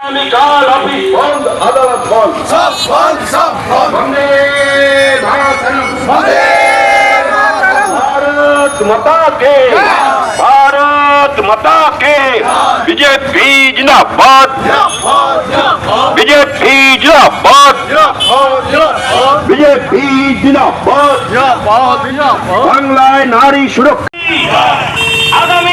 আগামীকাল অফিস বন্ধ আদালত বন্ধ সব বন্ধ সব বন্ধ বন্দে মাতরম বন্দে भारत माता के भारत माता के बीजेपी जिंदाबाद बीजेपी जिंदाबाद বিজেপি জিন্দাবাদ বাংলায় নারী সুরক্ষা আগামীকাল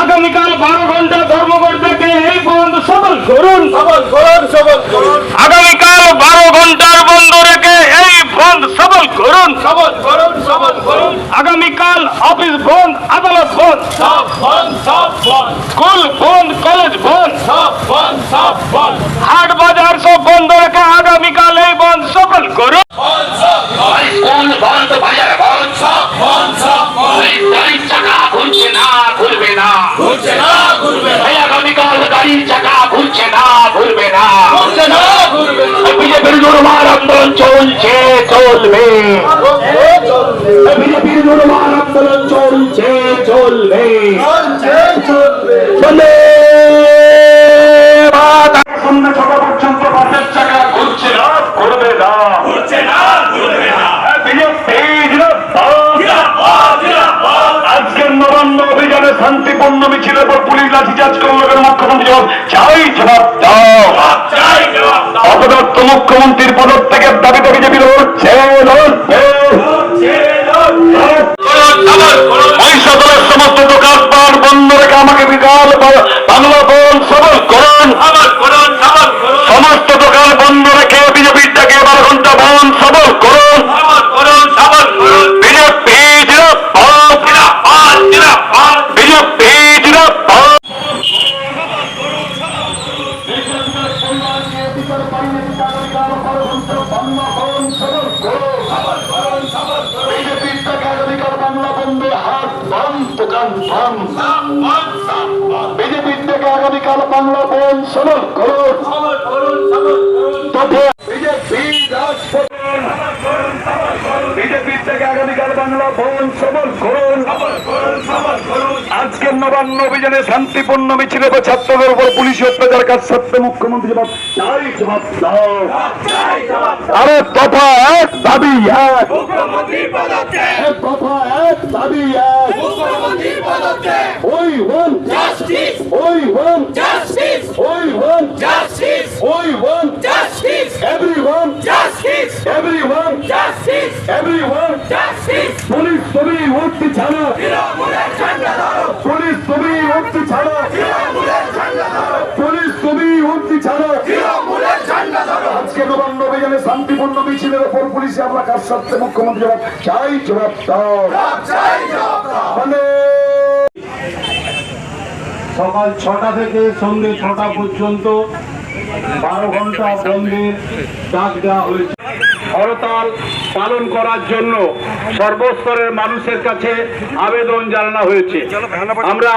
আগামীকাল বারো ঘণ্টা ধর্মঘট থেকে এই বন্ধ সফল করুন। সবল করুন সবল করুন। আগামীকাল বারো ঘণ্টার বন্ধ রেখে এই বন্ধ সফল করুন। সবল করুন সবল করুন। আগামীকাল অফিস বন্ধ আদালত বন্ধ। সব বন্ধ সব বন্ধ। স্কুল বন্ধ কলেজ বন্ধ। সব বন্ধ সব বন্ধ। হাট বাজার সব বন্ধ রেখে আগামীকাল এই বন্ধ সফল করুন। বন্ধ বন্ধ বাজার। চলবে বিজেপির জোরমার আন্দোলন চলছে চলবে মাতরম। সন্ধ্যা ছটা পর্যন্ত বাসের চাকা ঘুরছে না ঘুরবে না ঘুরছে না শান্তিপূর্ণ মিছিলের পর পুলিশ লাঠিচার্জ করল কেন মুখ্যমন্ত্রী চাই জবাব দাও অপদত্ত মুখ্যমন্ত্রীর পদত্যাগের দাবিতে বিজেপি বিজেপির থেকে আগামীকাল বাংলা বন সবল সবল সবল তথা বিজেপি থেকে আগামীকাল বাংলা বন সবল করুন সবল করুন সবল করুন আজকের নবান্ন অভিযানে শান্তিপূর্ণ মিছিলে বা ছাত্রদের উপর পুলিশি অত্যাচার কাজ সত্ত্বে মুখ্যমন্ত্রী আরে দফা এক দাবি মুখ্যমন্ত্রী পদত্যাগ এক দফা এক দাবি, এক। মুখ্যমন্ত্রী পদত্যাগ ওই ওয়ান পুলিশ তৃণমূলের ঝান্ডা ধরো পুলিশ তুমি উঠতে ছাড়ো তৃণমূলের ঝান্ডা ধরো পুলিশ তুমি উঠতে ছাড়ো তৃণমূলের ঝান্ডা ধরো আজকে নবান্ন অভিযানে মিছিলের ওপর পুলিশে আমরা কাজ সত্ত্বে মুখ্যমন্ত্রী জবাব চাই জবাব দাও। চাই জবাব দাও। মানে সকাল ছটা থেকে সন্ধ্যে ছটা পর্যন্ত বারো ঘণ্টা বন্ধের ডাক দেওয়া হয়েছে। হরতাল পালন করার জন্য সর্বস্তরের মানুষের কাছে আবেদন জানানো হয়েছে। আমরা